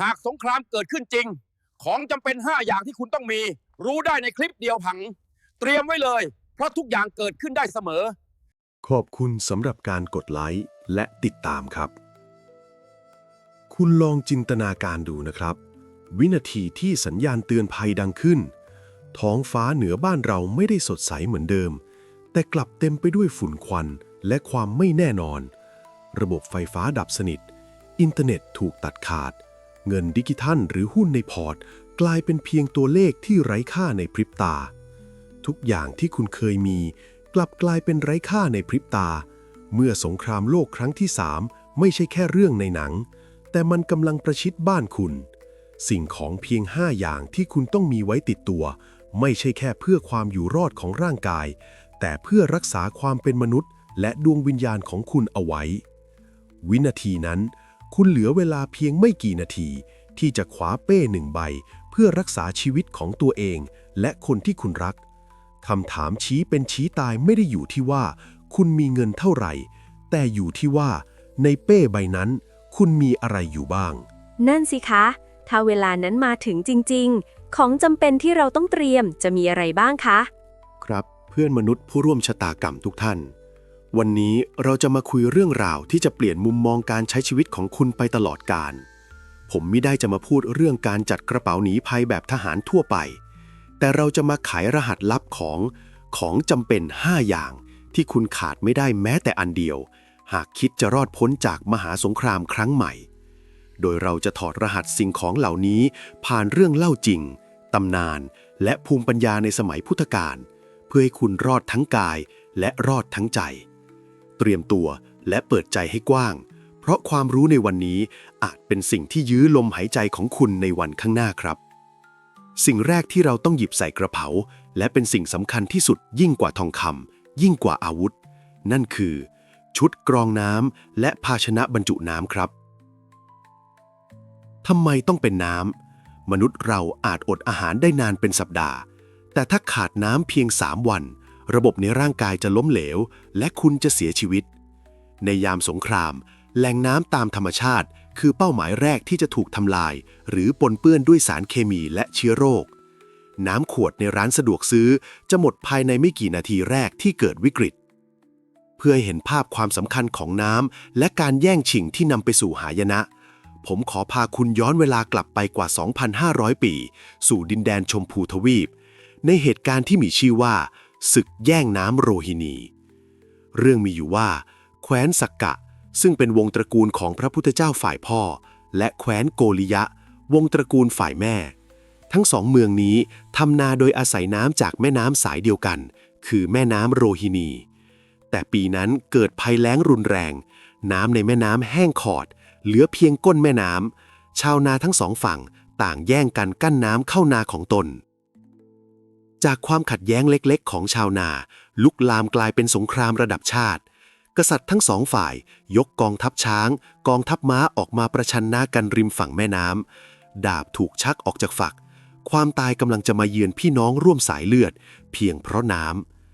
หากสงครามเกิดขึ้นจริง ของจำเป็น 5 อย่างที่คุณต้องมี รู้ได้ในคลิปเดียวผัง เตรียมไว้เลย เพราะทุกอย่างเกิดขึ้นได้เสมอ ขอบคุณสำหรับการกดไลค์และติดตามครับ คุณลองจินตนาการดูนะครับ วินาทีที่สัญญาณเตือนภัยดังขึ้น ท้องฟ้าเหนือบ้านเราไม่ได้สดใสเหมือนเดิม แต่กลับเต็มไปด้วยฝุ่นควันและความไม่แน่นอน ระบบไฟฟ้าดับสนิท อินเทอร์เน็ตถูกตัดขาด เงินดิจิทัลหรือหุ้นในพอร์ต กลายเป็นเพียงตัวเลขที่ไร้ค่าในพริบตา ทุกอย่างที่คุณเคยมี กลับกลายเป็นไร้ค่าในพริบตา เมื่อสงครามโลกครั้งที่สามไม่ใช่แค่เรื่องในหนัง แต่มันกำลังประชิดบ้านคุณ สิ่งของเพียงห้าอย่างที่คุณต้องมีไว้ติดตัว ไม่ใช่แค่เพื่อความอยู่รอดของร่างกาย แต่เพื่อรักษาความเป็นมนุษย์ และดวงวิญญาณของคุณเอาไว้ วินาทีนั้น คุณเหลือเวลาเพียงไม่กี่นาที ที่จะคว้าเป้หนึ่งใบ เพื่อรักษาชีวิตของตัวเอง และคนที่คุณรักคำถามชี้เป็นชี้ตายไม่ได้อยู่ที่ว่า คุณมีเงินเท่าไหร่ แต่อยู่ที่ว่า ในเป้ใบนั้น คุณมีอะไรอยู่บ้าง นั่นสิคะ ถ้าเวลานั้นมาถึงจริง ๆ ของจำเป็นที่เราต้องเตรียมจะมีอะไรบ้างคะ ครับ เพื่อนมนุษย์ผู้ร่วมชะตากรรมทุกท่าน วันนี้เราจะมาคุยเรื่องราวที่จะเปลี่ยนมุมมองการใช้ชีวิตของคุณไปตลอดกาล ผมไม่ได้จะมาพูดเรื่องการจัดกระเป๋าหนีภัยแบบทหารทั่วไป แต่เราจะมาไขรหัสลับของของจำเป็น 5 อย่างที่คุณขาดไม่ได้แม้แต่อันเดียว หากคิดจะรอดพ้นจากมหาสงครามครั้งใหม่ โดยเราจะถอดรหัสสิ่งของเหล่านี้ผ่านเรื่องเล่าจริง ตำนาน และภูมิปัญญาในสมัยพุทธกาลเพื่อให้คุณรอดทั้งกายและรอดทั้งใจ เตรียมตัวและเปิดใจให้กว้าง เพราะความรู้ในวันนี้อาจเป็นสิ่งที่ยื้อลมหายใจของคุณในวันข้างหน้าครับ สิ่งแรกที่เราต้องหยิบใส่กระเป๋า และเป็นสิ่งสำคัญที่สุดยิ่งกว่าทองคำยิ่งกว่าอาวุธ นั่นคือ ชุดกรองน้ำและภาชนะบรรจุน้ำครับทำไมต้องเป็นน้ำมนุษย์เราอาจอดอาหารได้นานเป็นสัปดาห์ แต่ถ้าขาดน้ำเพียง 3 วัน ระบบในร่างกายจะล้มเหลว และคุณจะเสียชีวิต ในยามสงคราม แหล่งน้ำตามธรรมชาติ คือเป้าหมายแรกที่จะถูกทำลาย หรือปนเปื้อนด้วยสารเคมีและเชื้อโรค น้ำขวดในร้านสะดวกซื้อ จะหมดภายในไม่กี่นาทีแรกที่เกิดวิกฤต เพื่อให้เห็นภาพความสำคัญของน้ำและการแย่งชิงที่นำไปสู่หายนะผมขอพาคุณย้อนเวลากลับไปกว่า 2,500 ปี สู่ดินแดนชมพูทวีป ในเหตุการณ์ที่มีชื่อว่า ศึกแย่งน้ำโรฮินี เรื่องมีอยู่ว่า แคว้นสักกะ ซึ่งเป็นวงตระกูลของพระพุทธเจ้าฝ่ายพ่อ และแคว้นโกริยะ วงตระกูลฝ่ายแม่ ทั้งสองเมืองนี้ทำนาโดยอาศัยน้ำจากแม่น้ำสายเดียวกัน คือแม่น้ำโรฮินี แต่ปีนั้นเกิดภัยแล้งรุนแรง น้ำในแม่น้ำแห้งขอด เหลือเพียงก้นแม่น้ำชาวนาทั้งสองฝั่งต่างแย่งกันกั้นน้ำเข้านาของตน จากความขัดแย้งเล็กๆ ของชาวนา ลุกลามกลายเป็นสงครามระดับชาติ กษัตริย์ทั้งสองฝ่าย ยกกองทัพช้าง กองทัพม้าออกมาประชันหน้ากันริมฝั่งแม่น้ำดาบถูกชักออกจากฝัก ความตายกำลังจะมาเยือนพี่น้องร่วมสายเลือด เพียงเพราะน้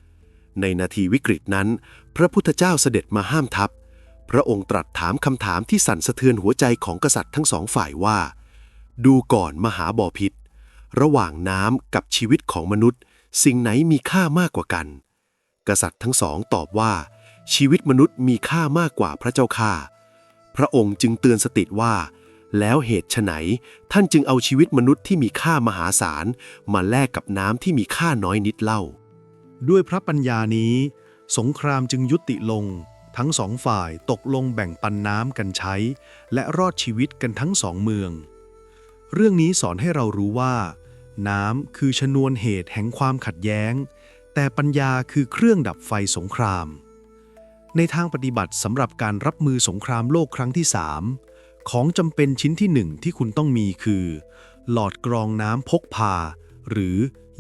ำในนาทีวิกฤตนั้น พระพุทธเจ้าเสด็จมาห้ามทัพ พระองค์ตรัสถามคำถามที่สั่นสะเทือนหัวใจของกษัตริย์ทั้งสองฝ่ายว่า ดูก่อนมหาบอพิษ ระหว่างน้ำกับชีวิตของมนุษย์ สิ่งไหนมีค่ามากกว่ากัน กษัตริย์ทั้งสองตอบว่า ชีวิตมนุษย์มีค่ามากกว่าพระเจ้าค่าพระองค์จึงเตือนสติว่า แล้วเหตุไฉนท่านจึงเอาชีวิตมนุษย์ที่มีค่ามหาศาล มาแลกกับน้ำที่มีค่าน้อยนิดเล่า ด้วยพระปัญญานี้ สงครามจึงยุติลง ทั้งสองฝ่ายตกลงแบ่งปันน้ำกันใช้ และรอดชีวิตกันทั้งสองเมือง เรื่องนี้สอนให้เรารู้ว่า น้ำคือชนวนเหตุแห่งความขัดแย้ง แต่ปัญญาคือเครื่องดับไฟสงคราม ในทางปฏิบัติสำหรับการรับมือสงครามโลกครั้งที่ 3 ของจำเป็นชิ้นที่หนึ่งที่คุณต้องมีคือ หลอดกรองน้ำพกพา หรือ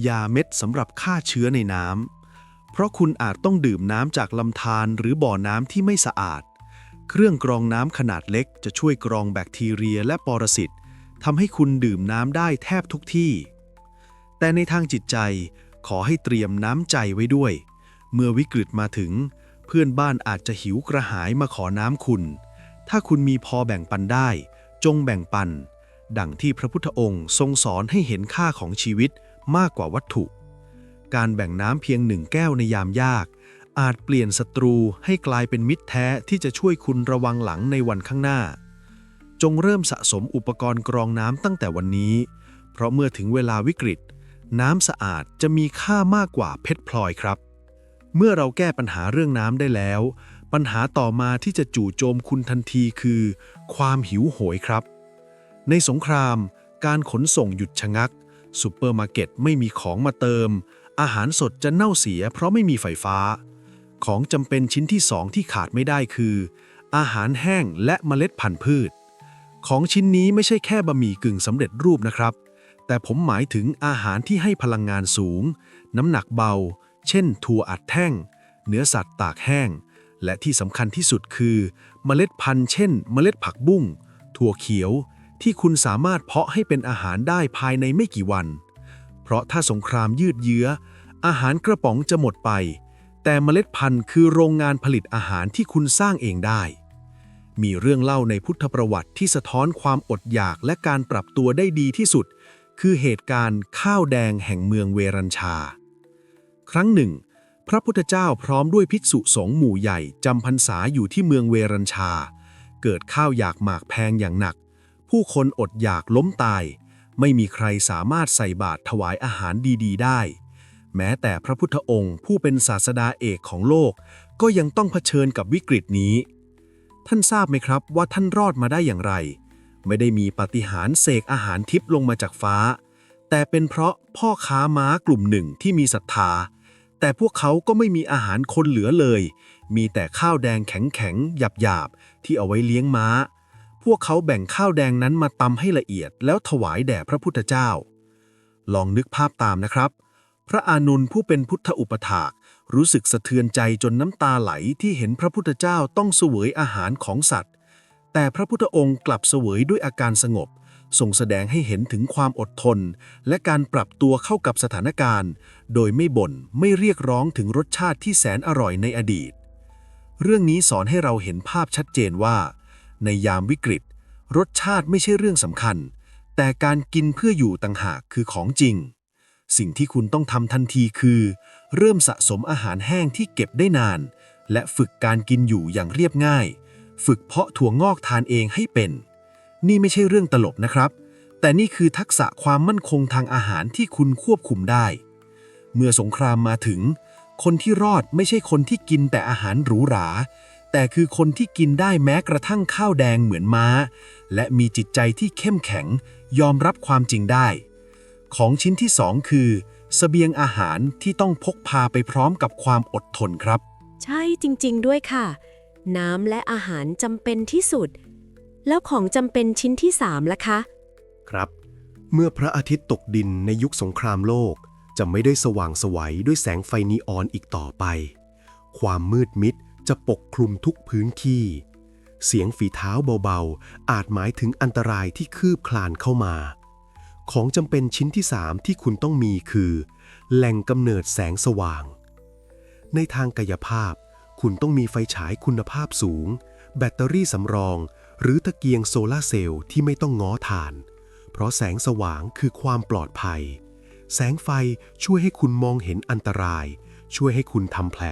ยาเม็ดสำหรับฆ่าเชื้อในน้ำ เพราะคุณอาจต้องดื่มน้ำจากลำธารหรือบ่อน้ำที่ไม่สะอาด เครื่องกรองน้ำขนาดเล็กจะช่วยกรองแบคทีเรียและปรสิตทำให้คุณดื่มน้ำได้แทบทุกที่ แต่ในทางจิตใจขอให้เตรียมน้ำใจไว้ด้วย เมื่อวิกฤตมาถึง เพื่อนบ้านอาจจะหิวกระหายมาขอน้ำคุณ ถ้าคุณมีพอแบ่งปันได้ จงแบ่งปัน ดังที่พระพุทธองค์ทรงสอนให้เห็นค่าของชีวิตมากกว่าวัตถุ การแบ่งน้ำเพียงหนึ่งแก้วในยามยาก อาจเปลี่ยนศัตรูให้กลายเป็นมิตรแท้ที่จะช่วยคุณระวังหลังในวันข้างหน้า จงเริ่มสะสมอุปกรณ์กรองน้ำตั้งแต่วันนี้ เพราะเมื่อถึงเวลาวิกฤต น้ำสะอาดจะมีค่ามากกว่าเพชรพลอยครับ เมื่อเราแก้ปัญหาเรื่องน้ำได้แล้ว ปัญหาต่อมาที่จะจู่โจมคุณทันทีคือ ความหิวโหยครับ ในสงคราม การขนส่งหยุดชะงักซูเปอร์มาร์เก็ตไม่มีของมาเติม อาหารสดจะเน่าเสียเพราะไม่มีไฟฟ้า ของจำเป็นชิ้นที่สองที่ขาดไม่ได้คือ อาหารแห้งและเมล็ดพันธุ์พืช ของชิ้นนี้ไม่ใช่แค่บะหมี่กึ่งสำเร็จรูปนะครับ แต่ผมหมายถึงอาหารที่ให้พลังงานสูง น้ำหนักเบา เช่น ถั่วอัดแท่ง เนื้อสัตว์ตากแห้ง และที่สำคัญที่สุดคือ เมล็ดพันธุ์เช่น เมล็ดผักบุ้ง ถั่วเขียว ที่คุณสามารถเพาะให้เป็นอาหารได้ภายในไม่กี่วัน เพราะถ้าสงครามยืดเยื้อ อาหารกระป๋องจะหมดไป แต่เมล็ดพันธุ์คือโรงงานผลิตอาหารที่คุณสร้างเองได้มีเรื่องเล่าในพุทธประวัติที่สะท้อนความอดอยากและการปรับตัวได้ดีที่สุด คือเหตุการณ์ข้าวแดงแห่งเมืองเวรัญชา ครั้งหนึ่ง พระพุทธเจ้าพร้อมด้วยภิกษุสงฆ์หมู่ใหญ่จำพรรษาอยู่ที่เมืองเวรัญชา เกิดข้าวอยากหมากแพงอย่างหนัก ผู้คนอดอยากล้มตาย ไม่มีใครสามารถใส่บาตรถวายอาหารดีๆ ได้ แม้แต่พระพุทธองค์ผู้เป็นศาสดาเอกของโลก ก็ยังต้องเผชิญกับวิกฤตนี้ ท่านทราบไหมครับว่าท่านรอดมาได้อย่างไร ไม่ได้มีปาฏิหาริย์เสกอาหารทิพย์ลงมาจากฟ้า แต่เป็นเพราะพ่อค้าม้ากลุ่มหนึ่งที่มีศรัทธา แต่พวกเขาก็ไม่มีอาหารคนเหลือเลย มีแต่ข้าวแดงแข็งๆ หยาบๆ ที่เอาไว้เลี้ยงม้า พวกเขาแบ่งข้าวแดงนั้นมาตำให้ละเอียดแล้วถวายแด่พระพุทธเจ้า ลองนึกภาพตามนะครับ พระอานุนผู้เป็นพุทธอุปถากรู้สึกสะเทือนใจจนน้ำตาไหลที่เห็นพระพุทธเจ้าต้องเสวยอาหารของสัตว์ แต่พระพุทธองค์กลับเสวยด้วยอาการสงบส่งแสดงให้เห็นถึงความอดทน และการปรับตัวเข้ากับสถานการณ์ โดยไม่บ่นไม่เรียกร้องถึงรสชาติที่แสนอร่อยในอดีต เรื่องนี้สอนให้เราเห็นภาพชัดเจนว่า ในยามวิกฤต รสชาติไม่ใช่เรื่องสำคัญ แต่การกินเพื่ออยู่ต่างหากคือของจริง สิ่งที่คุณต้องทำทันทีคือ เริ่มสะสมอาหารแห้งที่เก็บได้นาน และฝึกการกินอยู่อย่างเรียบง่าย ฝึกเพาะถั่วงอกทานเองให้เป็น นี่ไม่ใช่เรื่องตลกนะครับ แต่นี่คือทักษะความมั่นคงทางอาหารที่คุณควบคุมได้ เมื่อสงครามมาถึง คนที่รอดไม่ใช่คนที่กินแต่อาหารหรูหรา แต่คือคนที่กินได้แม้กระทั่งข้าวแดงเหมือนม้า และมีจิตใจที่เข้มแข็ง ยอมรับความจริงได้ ของชิ้นที่สองคือเสบียงอาหารที่ต้องพกพาไปพร้อมกับความอดทนครับ ใช่จริง ๆ ด้วยค่ะ น้ำและอาหารจำเป็นที่สุด แล้วของจำเป็นชิ้นที่สามล่ะคะ ครับ เมื่อพระอาทิตย์ตกดินในยุคสงครามโลก จะไม่ได้สว่างสวัยด้วยแสงไฟนีออนอีกต่อไป ความมืดมิดจะปกคลุมทุกพื้นที่ เสียงฝีเท้าเบาๆ อาจหมายถึงอันตรายที่คืบคลานเข้ามา ของจำเป็นชิ้นที่สามที่คุณต้องมีคือ แหล่งกำเนิดแสงสว่าง ในทางกายภาพ คุณต้องมีไฟฉายคุณภาพสูง แบตเตอรี่สำรอง หรือตะเกียงโซลาเซลล์ที่ไม่ต้องง้อถ่าน เพราะแสงสว่างคือความปลอดภัย แสงไฟช่วยให้คุณมองเห็นอันตราย ช่วยให้คุณทำแผล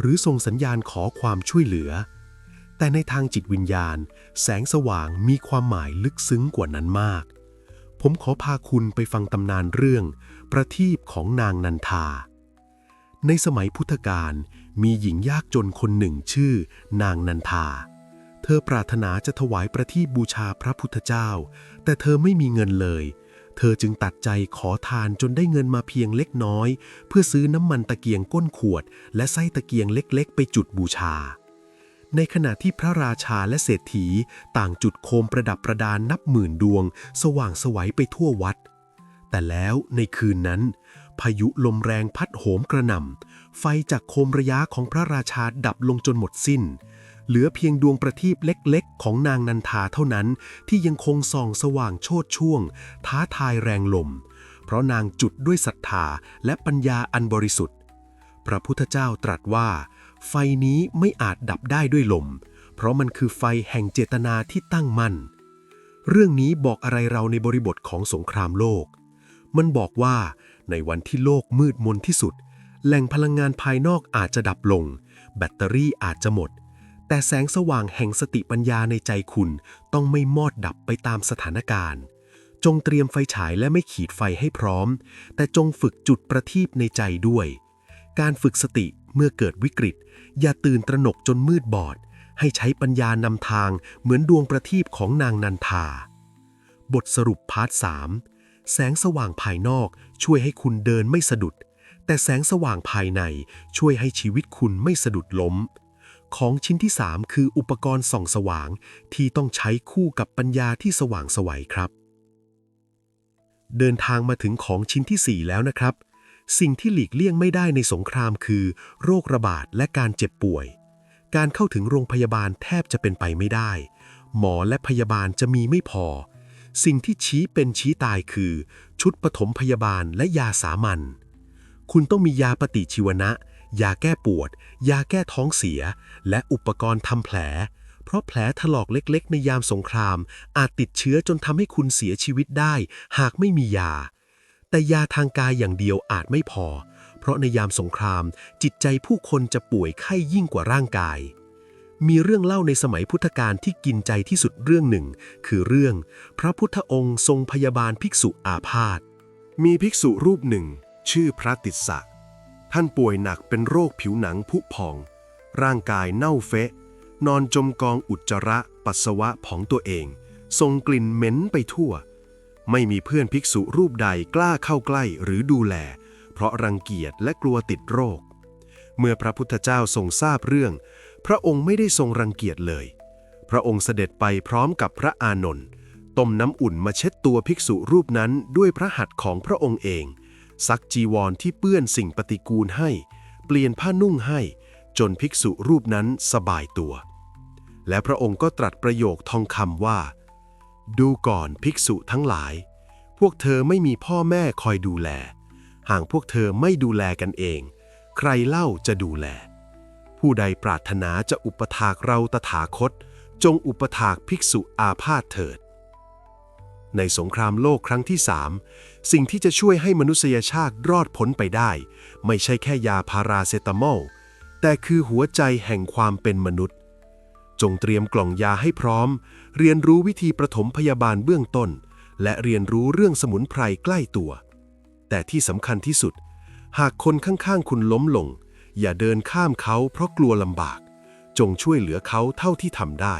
หรือส่งสัญญาณขอความช่วยเหลือ แต่ในทางจิตวิญญาณ แสงสว่างมีความหมายลึกซึ้งกว่านั้นมาก ผมขอพาคุณไปฟังตำนานเรื่อง ประทีปของนางนันทาในสมัยพุทธกาล มีหญิงยากจนคนหนึ่งชื่อ นางนันทา เธอปรารถนาจะถวายประทีปบูชาพระพุทธเจ้า แต่เธอไม่มีเงินเลย เธอจึงตัดใจขอทานจนได้เงินมาเพียงเล็กน้อย เพื่อซื้อน้ำมันตะเกียงก้นขวด และไส้ตะเกียงเล็กๆ ไปจุดบูชา ในขณะที่พระราชาและเศรษฐีต่างจุดโคมประดับประดานนับหมื่นดวง สว่างสวัยไปทั่ววัด แต่แล้วในคืนนั้นพายุลมแรงพัดโหมกระหน่ำ ไฟจากโคมระยะของพระราชาดับลงจนหมดสิ้น เหลือเพียงดวงประทีปเล็กๆ ของนางนันทาเท่านั้นที่ยังคงส่องสว่างโชดช่วง ท้าทายแรงลม เพราะนางจุดด้วยศรัทธาและปัญญาอันบริสุทธิ์ พระพุทธเจ้าตรัสว่า ไฟนี้ไม่อาจดับได้ด้วยลม เพราะมันคือไฟแห่งเจตนาที่ตั้งมั่น เรื่องนี้บอกอะไรเราในบริบทของสงครามโลก มันบอกว่าในวันที่โลกมืดมนที่สุด แหล่งพลังงานภายนอกอาจจะดับลง แบตเตอรี่อาจจะหมด แต่แสงสว่างแห่งสติปัญญาในใจคุณต้องไม่มอดดับไปตามสถานการณ์ จงเตรียมไฟฉายและไม่ขีดไฟให้พร้อม แต่จงฝึกจุดประทีปในใจด้วย การฝึกสติเมื่อเกิดวิกฤต อย่าตื่นตระหนกจนมืดบอด ให้ใช้ปัญญานำทางเหมือนดวงประทีปของนางนันทา บทสรุปพาร์ท3แสงสว่างภายนอกช่วยให้คุณเดินไม่สะดุด แต่แสงสว่างภายในช่วยให้ชีวิตคุณไม่สะดุดล้ม ของชิ้นที่ 3 คืออุปกรณ์ส่องสว่างที่ต้องใช้คู่กับปัญญาที่สว่างสวัยครับ เดินทางมาถึงของชิ้นที่ 4 แล้วนะครับ สิ่งที่หลีกเลี่ยงไม่ได้ในสงครามคือ โรคระบาดและการเจ็บป่วย การเข้าถึงโรงพยาบาลแทบจะเป็นไปไม่ได้ หมอและพยาบาลจะมีไม่พอ สิ่งที่ชี้เป็นชี้ตายคือ ชุดปฐมพยาบาลและยาสามัญ คุณต้องมียาปฏิชีวนะ ยาแก้ปวด ยาแก้ท้องเสีย และอุปกรณ์ทำแผล เพราะแผลถลอกเล็กๆ ในยามสงคราม อาจติดเชื้อจนทำให้คุณเสียชีวิตได้ หากไม่มียา แต่ยาทางกายอย่างเดียวอาจไม่พอ เพราะในยามสงคราม จิตใจผู้คนจะป่วยไข้ยิ่งกว่าร่างกายมีเรื่องเล่าในสมัยพุทธกาลที่กินใจที่สุดเรื่องหนึ่ง คือเรื่อง พระพุทธองค์ทรงพยาบาลภิกษุอาพาธมีภิกษุรูปหนึ่ง ชื่อพระติสสะ ท่านป่วยหนักเป็นโรคผิวหนังผุพอง ร่างกายเน่าเฟะ นอนจมกองอุจจาระปัสสาวะของตัวเองทรงกลิ่นเหม็นไปทั่ว ไม่มีเพื่อนภิกษุรูปใดกล้าเข้าใกล้หรือดูแล เพราะรังเกียจและกลัวติดโรค เมื่อพระพุทธเจ้าทรงทราบเรื่อง พระองค์ไม่ได้ทรงรังเกียจเลย พระองค์เสด็จไปพร้อมกับพระอานนท์ต้มน้ำอุ่นมาเช็ดตัวภิกษุรูปนั้นด้วยพระหัตถ์ของพระองค์เอง ซักจีวรที่เปื้อนสิ่งปฏิกูลให้ เปลี่ยนผ้านุ่งให้ จนภิกษุรูปนั้นสบายตัว และพระองค์ก็ตรัสประโยคทองคำว่า ดูก่อนภิกษุทั้งหลาย พวกเธอไม่มีพ่อแม่คอยดูแลหากพวกเธอไม่ดูแลกันเอง ใครเล่าจะดูแล ผู้ใดปรารถนาจะอุปถากเราตถาคต จงอุปถากภิกษุอาพาธเถิดในสงครามโลกครั้งที่สาม สิ่งที่จะช่วยให้มนุษยชาติรอดพ้นไปได้ ไม่ใช่แค่ยาพาราเซตามอล แต่คือหัวใจแห่งความเป็นมนุษย์ จงเตรียมกล่องยาให้พร้อม เรียนรู้วิธีประถมพยาบาลเบื้องต้น และเรียนรู้เรื่องสมุนไพรใกล้ตัว แต่ที่สำคัญที่สุด หากคนข้างๆ คุณล้มลง อย่าเดินข้ามเขาเพราะกลัวลำบาก จงช่วยเหลือเขาเท่าที่ทำได้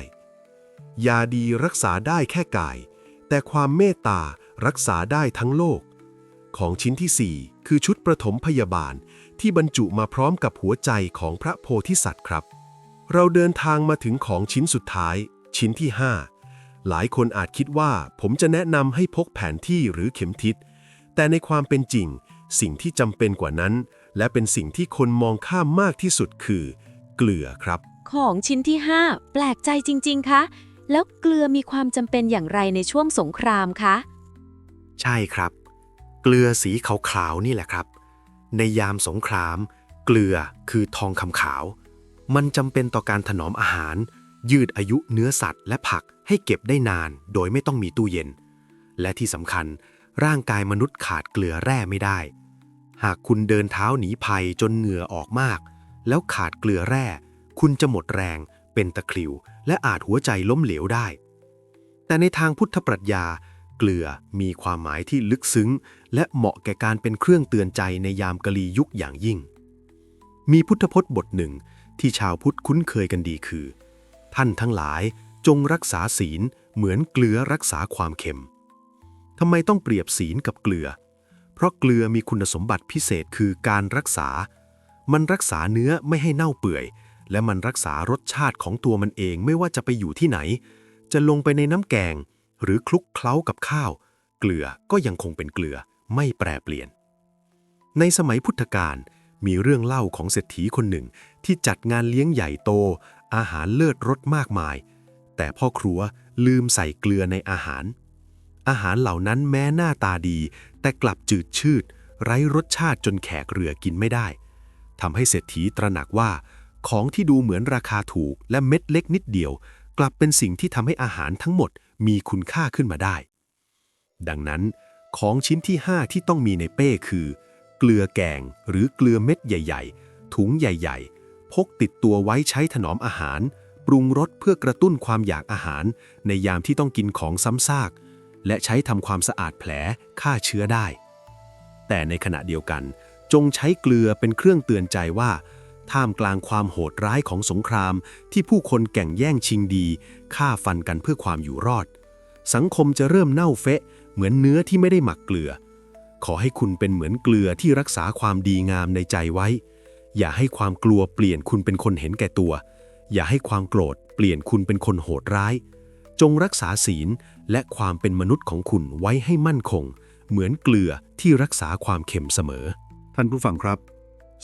ยาดีรักษาได้แค่กาย แต่ความเมตตา รักษาได้ทั้งโลก ของชิ้นที่ 4 คือชุดประถมพยาบาลที่บรรจุมาพร้อมกับหัวใจของพระโพธิสัตว์ครับ เราเดินทางมาถึงของชิ้นสุดท้าย ชิ้นที่ 5 หลายคนอาจคิดว่าผมจะแนะนำให้พกแผนที่หรือเข็มทิศ แต่ในความเป็นจริง สิ่งที่จำเป็นกว่านั้น และเป็นสิ่งที่คนมองข้ามมากที่สุดคือ เกลือครับ ของชิ้นที่ 5 แปลกใจจริง ๆ คะแล้วเกลือมีความจำเป็นอย่างไรในช่วงสงครามคะ ใช่ครับ เกลือสีขาวๆนี่แหละครับ ในยามสงคราม เกลือคือทองคำขาว มันจำเป็นต่อการถนอมอาหาร ยืดอายุเนื้อสัตว์และผักให้เก็บได้นาน โดยไม่ต้องมีตู้เย็น และที่สำคัญ ร่างกายมนุษย์ขาดเกลือแร่ไม่ได้ หากคุณเดินเท้าหนีภัยจนเหงื่อออกมาก แล้วขาดเกลือแร่ คุณจะหมดแรง เป็นตะคริว และอาจหัวใจล้มเหลวได้ แต่ในทางพุทธปรัชญา เกลือมีความหมายที่ลึกซึ้ง และเหมาะแก่การเป็นเครื่องเตือนใจในยามกะลียุคอย่างยิ่ง มีพุทธพจน์บทหนึ่งที่ชาวพุทธคุ้นเคยกันดีคือ ท่านทั้งหลายจงรักษาศีลเหมือนเกลือรักษาความเค็มทำไมต้องเปรียบศีลกับเกลือ เพราะเกลือมีคุณสมบัติพิเศษคือการรักษา มันรักษาเนื้อไม่ให้เน่าเปื่อย และมันรักษารสชาติของตัวมันเองไม่ว่าจะไปอยู่ที่ไหน จะลงไปในน้ำแกง หรือคลุกเคล้ากับข้าว เกลือก็ยังคงเป็นเกลือไม่แปรเปลี่ยน ในสมัยพุทธกาลมีเรื่องเล่าของเศรษฐีคนหนึ่งที่จัดงานเลี้ยงใหญ่โต อาหารเลิศรสมากมาย แต่พ่อครัวลืมใส่เกลือในอาหาร อาหารเหล่านั้นแม้หน้าตาดี แต่กลับจืดชืด ไร้รสชาติจนแขกเรือกินไม่ได้ทำให้เศรษฐีตระหนักว่า ของที่ดูเหมือนราคาถูกและเม็ดเล็กนิดเดียว กลับเป็นสิ่งที่ทำให้อาหารทั้งหมด มีคุณค่าขึ้นมาได้ ดังนั้นของชิ้นที่ 5 ที่ต้องมีในเป้คือ เกลือแกงหรือเกลือเม็ดใหญ่ ๆ ถุงใหญ่ ๆ พกติดตัวไว้ใช้ถนอมอาหาร ปรุงรสเพื่อกระตุ้นความอยากอาหาร ในยามที่ต้องกินของซ้ำซาก และใช้ทำความสะอาดแผลฆ่าเชื้อได้ แต่ในขณะเดียวกัน จงใช้เกลือเป็นเครื่องเตือนใจว่า ท่ามกลางความโหดร้ายของสงคราม ที่ผู้คนแก่งแย่งชิงดีฆ่าฟันกันเพื่อความอยู่รอด สังคมจะเริ่มเน่าเฟะ เหมือนเนื้อที่ไม่ได้หมักเกลือ ขอให้คุณเป็นเหมือนเกลือที่รักษาความดีงามในใจไว้ อย่าให้ความกลัวเปลี่ยนคุณเป็นคนเห็นแก่ตัว อย่าให้ความโกรธเปลี่ยนคุณเป็นคนโหดร้าย จงรักษาศีลและความเป็นมนุษย์ของคุณไว้ให้มั่นคง เหมือนเกลือที่รักษาความเค็มเสมอ ท่านผู้ฟังครับ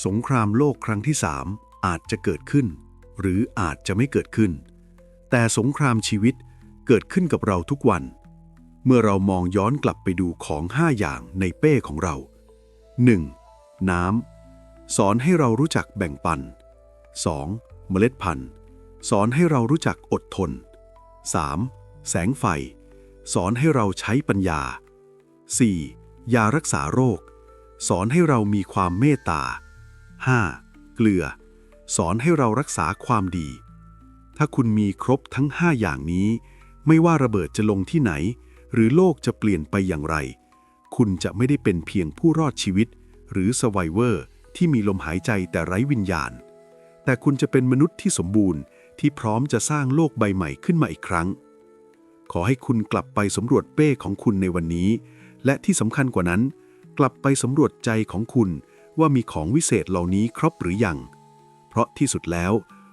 สงครามโลกครั้งที่3อาจจะเกิดขึ้น หรืออาจจะไม่เกิดขึ้น แต่สงครามชีวิตเกิดขึ้นกับเราทุกวัน เมื่อเรามองย้อนกลับไปดูของ5อย่างในเป้ของเรา 1. น้ำสอนให้เรารู้จักแบ่งปัน 2. เมล็ดพันธุ์ สอนให้เรารู้จักอดทน 3. แสงไฟ สอนให้เราใช้ปัญญา 4. ยารักษาโรค สอนให้เรามีความเมตตา 5. เกลือ สอนให้เรารักษาความดี ถ้าคุณมีครบทั้ง 5 อย่างนี้ ไม่ว่าระเบิดจะลงที่ไหน หรือโลกจะเปลี่ยนไปอย่างไร คุณจะไม่ได้เป็นเพียงผู้รอดชีวิต หรือสไวเวอร์ที่มีลมหายใจแต่ไร้วิญญาณ แต่คุณจะเป็นมนุษย์ที่สมบูรณ์ที่พร้อมจะสร้างโลกใบใหม่ขึ้นมาอีกครั้ง ขอให้คุณกลับไปสำรวจเป้ของคุณในวันนี้ และที่สำคัญกว่านั้น กลับไปสำรวจใจของคุณ ว่ามีของวิเศษเหล่านี้ครบหรือยัง เพราะที่สุดแล้ว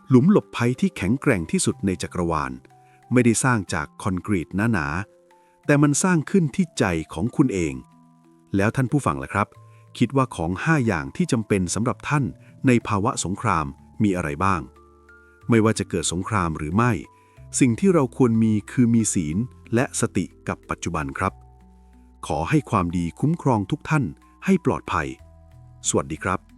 หลุมหลบภัยที่แข็งแกร่งที่สุดในจักรวาล ไม่ได้สร้างจากคอนกรีตหนาๆแต่มันสร้างขึ้นที่ใจของคุณเอง แล้วท่านผู้ฟังล่ะครับ คิดว่าของ 5 อย่างที่จำเป็นสำหรับท่านในภาวะสงครามมีอะไรบ้าง ไม่ว่าจะเกิดสงครามหรือไม่ สิ่งที่เราควรมีคือมีศีลและสติกับปัจจุบันครับ ขอให้ความดีคุ้มครองทุกท่านให้ปลอดภัย สวัสดีครับ